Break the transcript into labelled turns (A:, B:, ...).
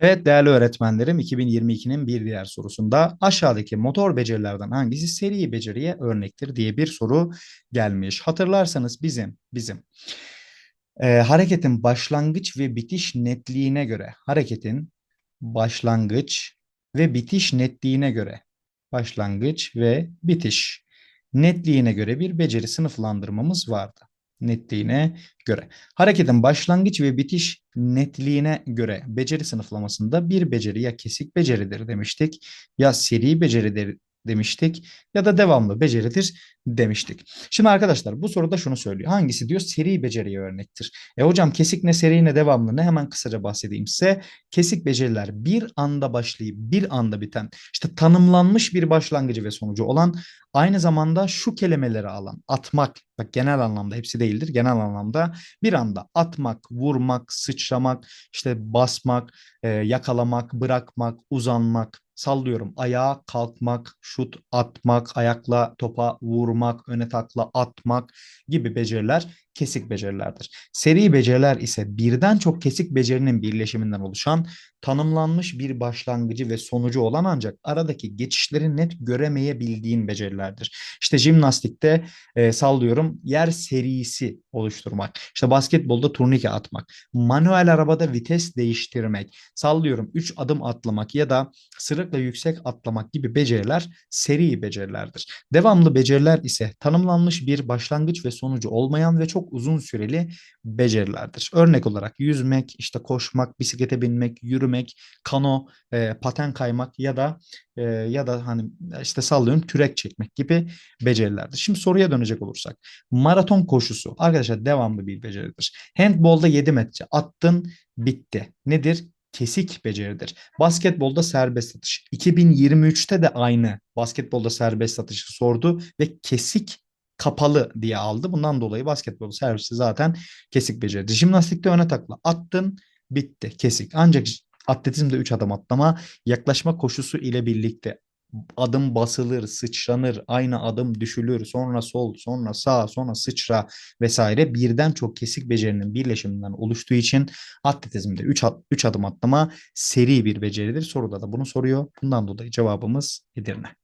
A: Evet değerli öğretmenlerim 2022'nin bir diğer sorusunda aşağıdaki motor becerilerden hangisi seri beceriye örnektir diye bir soru gelmiş. Hatırlarsanız bizim bizim e, hareketin başlangıç ve bitiş netliğine göre hareketin başlangıç ve bitiş netliğine göre başlangıç ve bitiş netliğine göre bir beceri sınıflandırmamız vardı. Netliğine göre. Hareketin başlangıç ve bitiş netliğine göre beceri sınıflamasında bir beceri ya kesik beceridir demiştik ya seri beceridir demiştik ya da devamlı beceridir demiştik. Şimdi arkadaşlar bu soruda şunu söylüyor. Hangisi diyor? Seri beceriye örnektir. E hocam kesik ne seri ne devamlı ne hemen kısaca bahsedeyim size. Kesik beceriler bir anda başlayıp bir anda biten işte tanımlanmış bir başlangıcı ve sonucu olan aynı zamanda şu kelimeleri alan atmak bak genel anlamda hepsi değildir genel anlamda bir anda atmak, vurmak, sıçramak, işte basmak, e, yakalamak, bırakmak, uzanmak, sallıyorum ayağa kalkmak, şut atmak, ayakla topa vurmak, öne takla atmak gibi beceriler kesik becerilerdir. Seri beceriler ise birden çok kesik becerinin birleşiminden oluşan tanımlanmış bir başlangıcı ve sonucu olan ancak aradaki geçişleri net göremeyebildiğin becerilerdir. İşte jimnastikte e, sallıyorum yer serisi oluşturmak. İşte basketbolda turnike atmak. Manuel arabada vites değiştirmek. Sallıyorum 3 adım atlamak ya da sırıkla yüksek atlamak gibi beceriler seri becerilerdir. Devamlı beceriler ise tanımlanmış bir başlangıç ve sonucu olmayan ve çok uzun süreli becerilerdir. Örnek olarak yüzmek, işte koşmak, bisiklete binmek, yürümek, kano, e, paten kaymak ya da e, ya da hani işte sallıyorum kürek çekmek gibi becerilerdir. Şimdi soruya dönecek olursak. Maraton koşusu arkadaşlar devamlı bir beceridir. Handbolda 7 metre attın bitti. Nedir? kesik beceridir. Basketbolda serbest atış. 2023'te de aynı basketbolda serbest atışı sordu ve kesik kapalı diye aldı. Bundan dolayı basketbol servisi zaten kesik beceridir. Jimnastikte öne takla attın bitti kesik. Ancak atletizmde 3 adım atlama yaklaşma koşusu ile birlikte adım basılır, sıçranır, aynı adım düşülür, sonra sol, sonra sağ, sonra sıçra vesaire birden çok kesik becerinin birleşiminden oluştuğu için atletizmde 3 3 adım atlama seri bir beceridir. Soruda da bunu soruyor. Bundan dolayı cevabımız Edirne.